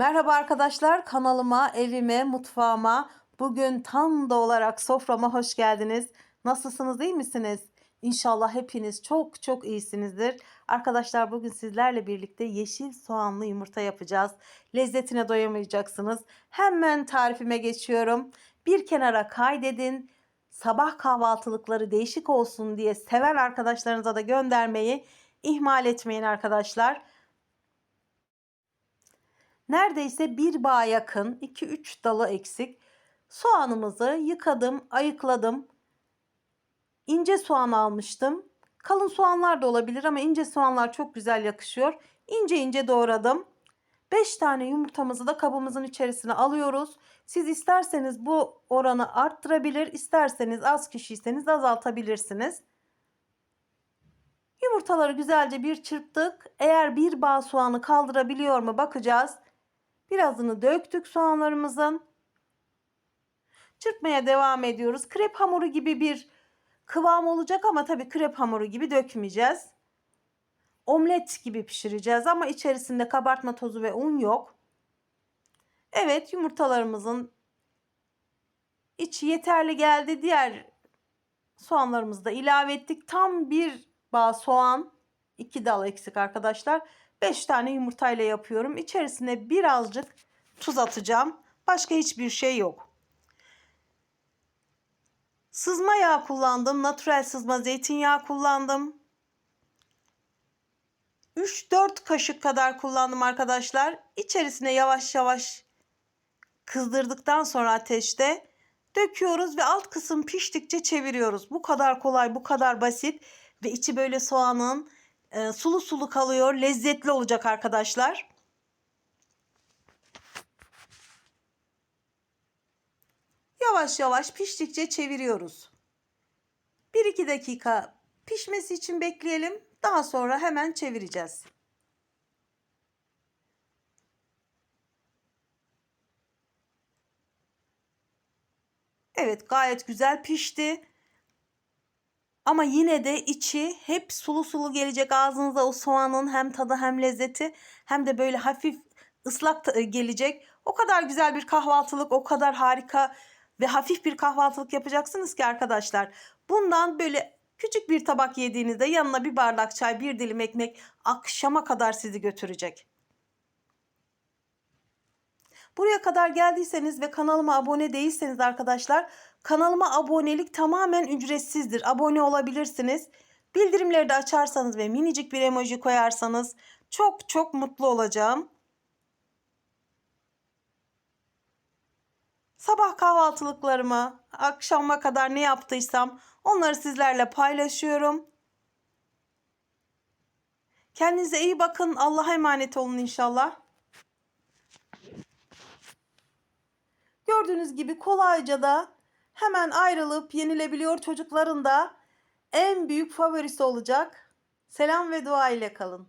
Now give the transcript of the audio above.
Merhaba arkadaşlar kanalıma, evime, mutfağıma, bugün tam da olarak soframa hoş geldiniz. Nasılsınız, iyi misiniz? İnşallah hepiniz çok çok iyisinizdir. Arkadaşlar bugün sizlerle birlikte yeşil soğanlı yumurta yapacağız. Lezzetine doyamayacaksınız. Hemen tarifime geçiyorum. Bir kenara kaydedin. Sabah kahvaltılıkları değişik olsun diye seven arkadaşlarınıza da göndermeyi ihmal etmeyin arkadaşlar. Neredeyse bir bağ yakın 2-3 dalı eksik. Soğanımızı yıkadım, ayıkladım. İnce soğan almıştım. Kalın soğanlar da olabilir ama ince soğanlar çok güzel yakışıyor. İnce ince doğradım. 5 tane yumurtamızı da kabımızın içerisine alıyoruz. Siz isterseniz bu oranı arttırabilir, isterseniz az kişiyseniz azaltabilirsiniz. Yumurtaları güzelce bir çırptık. Eğer bir bağ soğanı kaldırabiliyor mu bakacağız. Birazını döktük soğanlarımızın. Çırpmaya devam ediyoruz. Krep hamuru gibi bir kıvam olacak ama tabii krep hamuru gibi dökmeyeceğiz. Omlet gibi pişireceğiz ama içerisinde kabartma tozu ve un yok. Evet yumurtalarımızın içi yeterli geldi. Diğer soğanlarımızı da ilave ettik. Tam bir bağ soğan, iki dal eksik arkadaşlar. 5 tane yumurtayla yapıyorum. İçerisine birazcık tuz atacağım. Başka hiçbir şey yok. Sızma yağ kullandım. Natural sızma zeytinyağı kullandım. 3-4 kaşık kadar kullandım arkadaşlar. İçerisine yavaş yavaş kızdırdıktan sonra ateşte döküyoruz ve alt kısım piştikçe çeviriyoruz. Bu kadar kolay, bu kadar basit ve içi böyle soğanın e, sulu sulu kalıyor. Lezzetli olacak arkadaşlar. Yavaş yavaş piştikçe çeviriyoruz. 1-2 dakika pişmesi için bekleyelim. Daha sonra hemen çevireceğiz. Evet gayet güzel pişti. Ama yine de içi hep sulu sulu gelecek ağzınıza o soğanın hem tadı hem lezzeti hem de böyle hafif ıslak gelecek. O kadar güzel bir kahvaltılık, o kadar harika ve hafif bir kahvaltılık yapacaksınız ki arkadaşlar. Bundan böyle küçük bir tabak yediğinizde yanına bir bardak çay, bir dilim ekmek akşama kadar sizi götürecek. Buraya kadar geldiyseniz ve kanalıma abone değilseniz arkadaşlar kanalıma abonelik tamamen ücretsizdir. Abone olabilirsiniz. Bildirimleri de açarsanız ve minicik bir emoji koyarsanız çok çok mutlu olacağım. Sabah kahvaltılıklarımı, akşama kadar ne yaptıysam onları sizlerle paylaşıyorum. Kendinize iyi bakın. Allah'a emanet olun inşallah. Gördüğünüz gibi kolayca da hemen ayrılıp yenilebiliyor. Çocukların da en büyük favorisi olacak. Selam ve dua ile kalın.